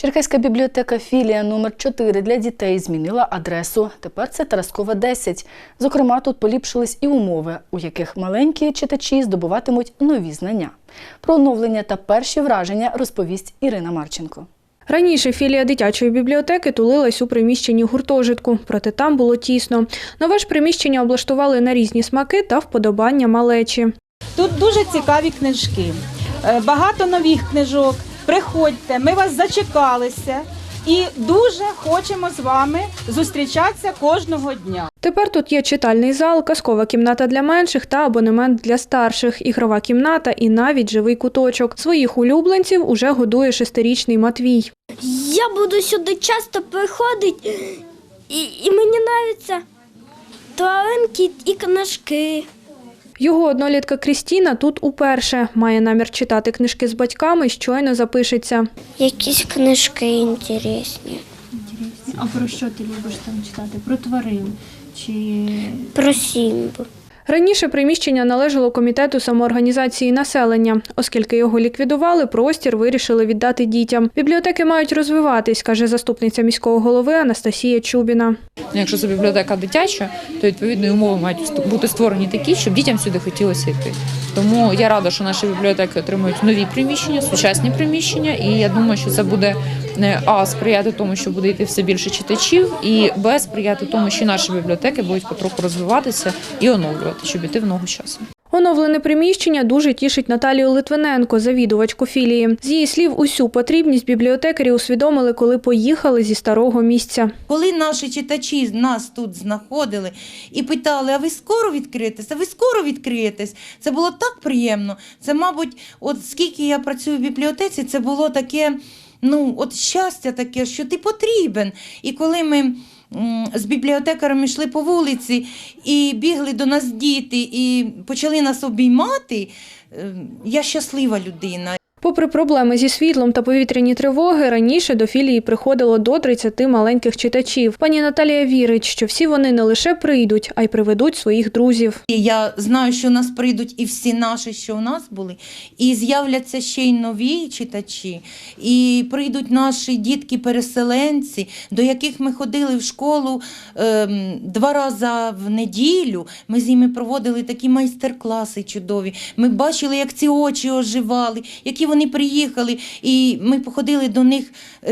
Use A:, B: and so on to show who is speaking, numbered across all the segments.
A: Черкаська бібліотека філія номер 4 для дітей змінила адресу. Тепер це Тараскова 10. Зокрема, тут поліпшились і умови, у яких маленькі читачі здобуватимуть нові знання. Про оновлення та перші враження розповість Ірина Марченко.
B: Раніше філія дитячої бібліотеки тулилась у приміщенні гуртожитку, проте там було тісно. Нове ж приміщення облаштували на різні смаки та вподобання малечі.
C: Тут дуже цікаві книжки, е, багато нових книжок. Приходьте, ми вас зачекалися і дуже хочемо з вами зустрічатися кожного дня.
B: Тепер тут є читальний зал, казкова кімната для менших та абонемент для старших, ігрова кімната і навіть живий куточок. Своїх улюбленців уже годує шестирічний Матвій.
D: Я буду сюди часто приходити, і, і мені подобаються тваринки і книжки.
B: Його однолітка Крістіна тут уперше має намір читати книжки з батьками, щойно запишеться.
D: Якісь книжки інтересні.
E: А про що ти любиш там читати? Про тварин чи
D: Про сімбу.
B: Раніше приміщення належало комітету самоорганізації населення. Оскільки його ліквідували, простір вирішили віддати дітям. Бібліотеки мають розвиватись, каже заступниця міського голови Анастасія Чубіна.
F: Ну, Якщо це бібліотека дитяча, то відповідно умови мають бути створені такі, щоб дітям сюди хотілося йти. Тому я рада, що наші бібліотеки отримують нові приміщення, сучасні приміщення, і я думаю, що це буде а сприяти тому, що буде йти все більше читачів, і б сприяти тому, що наші бібліотеки будуть потроху розвиватися і оновлювати, щоб іти в ногу з часом.
B: Оновлене приміщення дуже тішить Наталію Литвиненко, завідувачку філії. З її слів, усю потрібність бібліотекарі усвідомили, коли поїхали зі старого місця.
G: Коли наші читачі нас тут знаходили і питали, а ви скоро відкриєтесь? А ви скоро відкриєтесь? Це було так приємно. Це, мабуть, от скільки я працюю в бібліотеці, це було таке, ну, от щастя таке, що ти потрібен. І коли ми. З бібліотекарами йшли по вулиці і бігли до нас діти, і почали нас обіймати. е, Я щаслива людина.
B: Попри проблеми зі світлом та повітряні тривоги, раніше до філії приходило до 30 маленьких читачів. Пані Наталія вірить, що всі вони не лише прийдуть, а й приведуть своїх друзів.
G: Я знаю, що у нас прийдуть і всі наші, що у нас були, і з'являться ще й нові читачі, і прийдуть наші дітки-переселенці, до яких ми ходили в школу ем, два рази в неділю. Ми з ними проводили такі майстер-класи чудові. Ми бачили, як ці очі оживали, які вони приїхали. І ми походили до них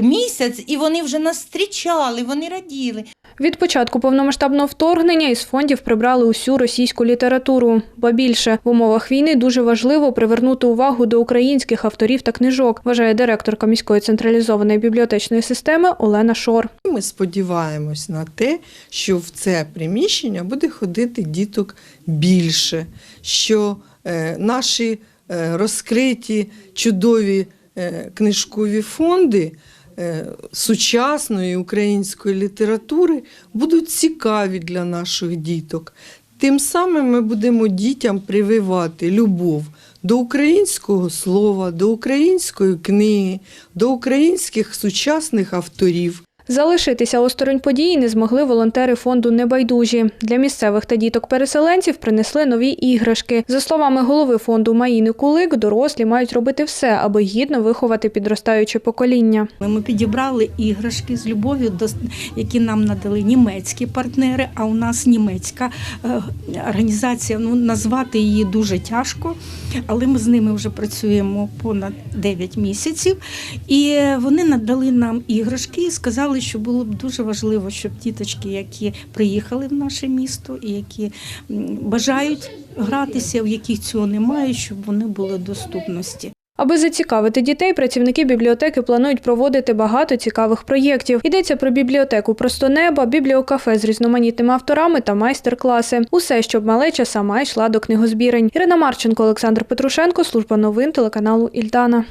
G: місяць, і вони вже нас зустрічали, вони раділи.
B: Від початку повномасштабного вторгнення із фондів прибрали усю російську літературу. Ба більше в умовах війни дуже важливо привернути увагу до українських авторів та книжок, вважає директорка міської централізованої бібліотечної системи Олена Шор.
H: Ми сподіваємось на те, що в це приміщення буде ходити діток більше, що е, наші розкриті чудові е, книжкові фонди е, сучасної української літератури будуть цікаві для наших діток. Тим самим ми будемо дітям прививати любов до українського слова, до української книги, до українських сучасних авторів.
B: Залишитися осторонь події не змогли волонтери фонду Небайдужі. Для місцевих та діток-переселенців принесли нові іграшки. За словами голови фонду Маїни Кулик, дорослі мають робити все, аби гідно виховати підростаюче покоління.
I: Ми підібрали іграшки з любов'ю, які нам надали німецькі партнери. А у нас німецька е, організація. Ну назвати її дуже тяжко, але ми з ними вже працюємо понад 9 місяців. І вони надали нам іграшки і сказали, що було б дуже важливо, щоб діточки, які приїхали в наше місто і які бажають гратися, в яких цього немає, щоб вони були доступності.
B: Аби зацікавити дітей, працівники бібліотеки планують проводити багато цікавих проєктів. Йдеться про бібліотеку Просто неба, бібліокафе з різноманітними авторами та майстер-класи. Усе, щоб малеча сама йшла до книгозбірень. Ірина Марченко, Олександр Петрушенко, служба новин телеканалу Ільдана.